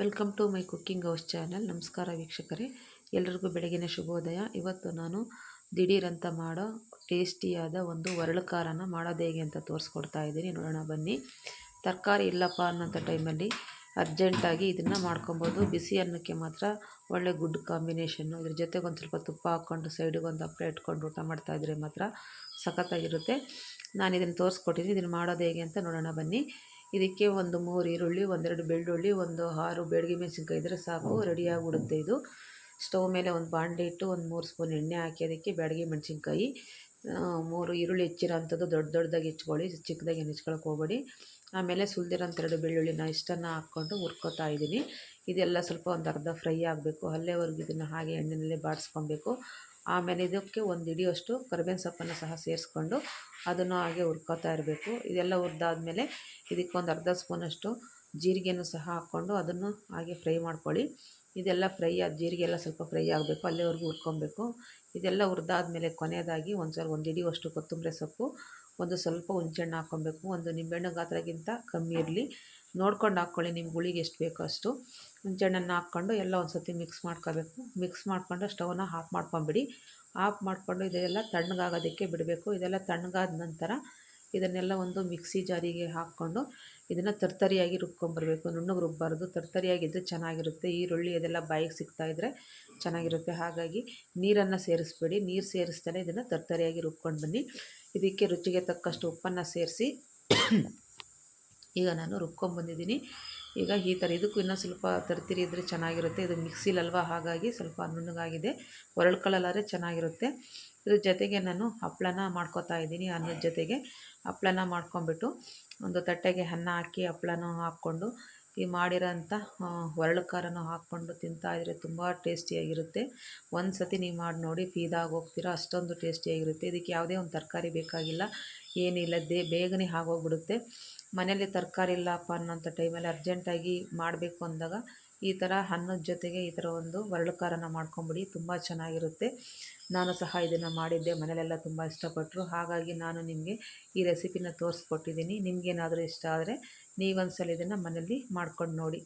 Welcome to my cooking house channel. ನಮಸ್ಕಾರ ವೀಕ್ಷಕರೇ. ಎಲ್ರಿಗೂ ಬೆಳಗಿನ ಶುಭೋದಯ. ಇವತ್ತು ನಾನು ದಿಢೀರಂತ ಮಾಡೋ ಟೇಸ್ಟಿಯಾದ ಒಂದು ಒರಳು ಖಾರನ ಮಾಡೋದು ಹೇಗೆ ಅಂತ ತೋರಿಸ್ಕೊಡ್ತಾ ಇದ್ದೀನಿ. ನೋಡೋಣ, ಬನ್ನಿ. ತರಕಾರಿ ಇಲ್ಲಪ್ಪ ಅನ್ನೋಂಥ ಟೈಮಲ್ಲಿ ಅರ್ಜೆಂಟಾಗಿ ಇದನ್ನು ಮಾಡ್ಕೊಬೋದು. ಬಿಸಿ ಅನ್ನಕ್ಕೆ ಮಾತ್ರ ಒಳ್ಳೆ ಗುಡ್ ಕಾಂಬಿನೇಷನ್ನು ಇದ್ರ ಜೊತೆಗೆ ಒಂದು ಸ್ವಲ್ಪ ತುಪ್ಪ ಹಾಕ್ಕೊಂಡು ಸೈಡಿಗೆ ಒಂದು ಹಪ್ಪಳ ಇಟ್ಕೊಂಡು ಊಟ ಮಾಡ್ತಾಯಿದ್ರೆ ಮಾತ್ರ ಸಖತ್ತಾಗಿರುತ್ತೆ. ನಾನು ಇದನ್ನು ತೋರಿಸ್ಕೊಟ್ಟಿದ್ದೀನಿ. ಇದನ್ನು ಮಾಡೋದು ಹೇಗೆ ಅಂತ ನೋಡೋಣ, ಬನ್ನಿ. ಇದಕ್ಕೆ ಒಂದು ಮೂರು ಈರುಳ್ಳಿ ಒಂದೆರಡು ಬೆಳ್ಳುಳ್ಳಿ ಒಂದು ಆರು ಬೆಳಗ್ಗೆ ಮೆಣಸಿನ್ಕಾಯಿ ಇದ್ದರೆ ಸಾಕು ರೆಡಿಯಾಗಿಬಿಡುತ್ತೆ ಇದು. ಸ್ಟವ್ ಮೇಲೆ ಒಂದು ಬಾಂಡೆ ಇಟ್ಟು ಒಂದು ಮೂರು ಸ್ಪೂನ್ ಎಣ್ಣೆ ಹಾಕಿ ಅದಕ್ಕೆ ಬ್ಯಾಡಗಿ ಮೆಣಸಿನ್ಕಾಯಿ ಮೂರು ಈರುಳ್ಳಿ ಹೆಚ್ಚಿರೋ ಅಂಥದ್ದು ದೊಡ್ಡ ದೊಡ್ಡದಾಗಿ ಹೆಚ್ಕೊಳ್ಳಿ ಚಿಕ್ಕದಾಗಿ ಹೆಚ್ಕೊಳಕ್ಕೆ ಹೋಗಬೇಡಿ. ಆಮೇಲೆ ಸುಲಿದಿರೋಂಥ ಎರಡು ಬೆಳ್ಳುಳ್ಳಿನ ಇಷ್ಟನ್ನು ಹಾಕ್ಕೊಂಡು ಹುರ್ಕೋತಾ ಇದ್ದೀನಿ. ಇದೆಲ್ಲ ಸ್ವಲ್ಪ ಒಂದು ಅರ್ಧ ಫ್ರೈ ಆಗಬೇಕು. ಅಲ್ಲೇವರೆಗೂ ಇದನ್ನು ಹಾಗೆ ಎಣ್ಣೆನಲ್ಲೇ ಬಾಡಿಸ್ಕೊಬೇಕು. ಆಮೇಲೆ ಇದಕ್ಕೆ ಒಂದು ಹಿಡಿಯೋಷ್ಟು ಕರಿಬೇವಿನ ಸೊಪ್ಪನ್ನು ಸಹ ಸೇರಿಸ್ಕೊಂಡು ಅದನ್ನು ಹಾಗೆ ಹುರ್ಕೋತಾ ಇರಬೇಕು. ಇದೆಲ್ಲ ಹುರಿದಾದ್ಮೇಲೆ ಇದಕ್ಕೊಂದು ಅರ್ಧ ಸ್ಪೂನಷ್ಟು ಜೀರಿಗೆನೂ ಸಹ ಹಾಕ್ಕೊಂಡು ಅದನ್ನು ಹಾಗೆ ಫ್ರೈ ಮಾಡ್ಕೊಳ್ಳಿ. ಇದೆಲ್ಲ ಫ್ರೈ ಆದ ಜೀರಿಗೆ ಎಲ್ಲ ಸ್ವಲ್ಪ ಫ್ರೈ ಆಗಬೇಕು ಅಲ್ಲಿವರೆಗೂ ಹುರ್ಕೊಬೇಕು. ಇದೆಲ್ಲ ಹುರಿದಾದ್ಮೇಲೆ ಕೊನೆಯದಾಗಿ ಒಂದು ಸ್ವಲ್ಪ ಒಂದು ಹಿಡಿಯುವಷ್ಟು ಕೊತ್ತಂಬರಿ ಸೊಪ್ಪು, ಒಂದು ಸ್ವಲ್ಪ ಹುಂಚೆಹಣ್ಣು ಹಾಕ್ಕೊಬೇಕು. ಒಂದು ನಿಂಬೆಹಣ್ಣು ಗಾತ್ರಕ್ಕಿಂತ ಕಮ್ಮಿ ಇರಲಿ. ನೋಡ್ಕೊಂಡು ಹಾಕ್ಕೊಳ್ಳಿ ನಿಮ್ಗೆ ಹುಳಿಗೆ ಎಷ್ಟು ಬೇಕೋ ಅಷ್ಟು. ಹುಂಚೆಹಣ್ಣನ್ನು ಹಾಕ್ಕೊಂಡು ಎಲ್ಲ ಒಂದು ಸರ್ತಿ ಮಿಕ್ಸ್ ಮಾಡ್ಕೋಬೇಕು. ಮಿಕ್ಸ್ ಮಾಡಿಕೊಂಡು ಸ್ಟವ್ನ ಆಫ್ ಮಾಡ್ಕೊಂಬಿಡಿ. ಆಫ್ ಮಾಡಿಕೊಂಡು ಇದೆಲ್ಲ ತಣ್ಣಗಾಗೋದಕ್ಕೆ ಬಿಡಬೇಕು. ಇದೆಲ್ಲ ತಣ್ಣಗಾದ ನಂತರ ಇದನ್ನೆಲ್ಲ ಒಂದು ಮಿಕ್ಸಿ ಜಾರಿಗೆ ಹಾಕ್ಕೊಂಡು ಇದನ್ನು ತರ್ತರಿಯಾಗಿ ರುಬ್ಕೊಂಬರ್ಬೇಕು. ನುಣ್ಣಗೆ ರುಬ್ಬಾರ್ದು. ತರ್ತರಿಯಾಗಿದ್ದರೆ ಚೆನ್ನಾಗಿರುತ್ತೆ. ಈರುಳ್ಳಿ ಅದೆಲ್ಲ ಬಾಯಿಗೆ ಸಿಗ್ತಾಯಿದ್ರೆ ಚೆನ್ನಾಗಿರುತ್ತೆ. ಹಾಗಾಗಿ ನೀರನ್ನು ಸೇರಿಸ್ಬೇಡಿ. ನೀರು ಸೇರಿಸ್ತಾನೆ ಇದನ್ನು ತರ್ತರಿಯಾಗಿ ರುಬ್ಕೊಂಡು ಬನ್ನಿ. ಇದಕ್ಕೆ ರುಚಿಗೆ ತಕ್ಕಷ್ಟು ಉಪ್ಪನ್ನು ಸೇರಿಸಿ ಈಗ ನಾನು ರುಬ್ಕೊಂಬಂದಿದ್ದೀನಿ ಈಗ ಈ ಥರ ಇದಕ್ಕೂ ಇನ್ನೂ ಸ್ವಲ್ಪ ತರ್ತೀರಿ ಇದ್ದರೆ ಚೆನ್ನಾಗಿರುತ್ತೆ. ಇದು ಮಿಕ್ಸಿಲಲ್ವ ಹಾಗಾಗಿ ಸ್ವಲ್ಪ ನುಣ್ಣಗಾಗಿದೆ. ಒರಳ್ಕೊಳ್ಳಲಾದ್ರೆ ಚೆನ್ನಾಗಿರುತ್ತೆ. ಇದ್ರ ಜೊತೆಗೆ ನಾನು ಹಪ್ಪಳನ ಮಾಡ್ಕೋತಾ ಇದ್ದೀನಿ ಅನ್ನದ ಜೊತೆಗೆ. ಹಪ್ಪಳನ ಮಾಡ್ಕೊಂಬಿಟ್ಟು ಒಂದು ತಟ್ಟೆಗೆ ಅನ್ನ ಹಾಕಿ ಹಪ್ಪಳನೂ ಹಾಕ್ಕೊಂಡು ಈ ಮಾಡಿರೋಂಥ ಒರಳು ಖಾರನೂ ಹಾಕ್ಕೊಂಡು ತಿಂತಾಯಿದ್ರೆ ತುಂಬ ಟೇಸ್ಟಿಯಾಗಿರುತ್ತೆ. ಒಂದು ಸತಿ ನೀವು ಮಾಡಿ ನೋಡಿ ಫೀದಾಗಿ ಹೋಗ್ತೀರ? ಅಷ್ಟೊಂದು ಟೇಸ್ಟಿಯಾಗಿರುತ್ತೆ. ಇದಕ್ಕೆ ಯಾವುದೇ ಒಂದು ತರಕಾರಿ ಬೇಕಾಗಿಲ್ಲ. ಏನಿಲ್ಲ ದೇ ಬೇಗನೆ ಆಗೋಗ್ಬಿಡುತ್ತೆ. ಮನೇಲಿ ತರಕಾರಿ ಇಲ್ಲಪ್ಪ ಅನ್ನೋಂಥ ಟೈಮಲ್ಲಿ ಅರ್ಜೆಂಟಾಗಿ ಮಾಡಬೇಕು ಅಂದಾಗ ಈ ಥರ ಅನ್ನದ ಜೊತೆಗೆ ಈ ಥರ ಒಂದು ಒರಳು ಖಾರನ ಮಾಡ್ಕೊಂಬಿಡಿ, ತುಂಬ ಚೆನ್ನಾಗಿರುತ್ತೆ. ನಾನು ಸಹ ಇದನ್ನು ಮಾಡಿದ್ದೆ, ಮನೆಯಲ್ಲೆಲ್ಲ ತುಂಬ ಇಷ್ಟಪಟ್ಟರು. ಹಾಗಾಗಿ ನಾನು ನಿಮಗೆ ಈ ರೆಸಿಪಿನ ತೋರಿಸ್ಕೊಟ್ಟಿದ್ದೀನಿ. ನಿಮಗೇನಾದರೂ ಇಷ್ಟ ಆದರೆ ನೀವೊಂದ್ಸಲ ಇದನ್ನು ಮನೇಲಿ ಮಾಡ್ಕೊಂಡು ನೋಡಿ.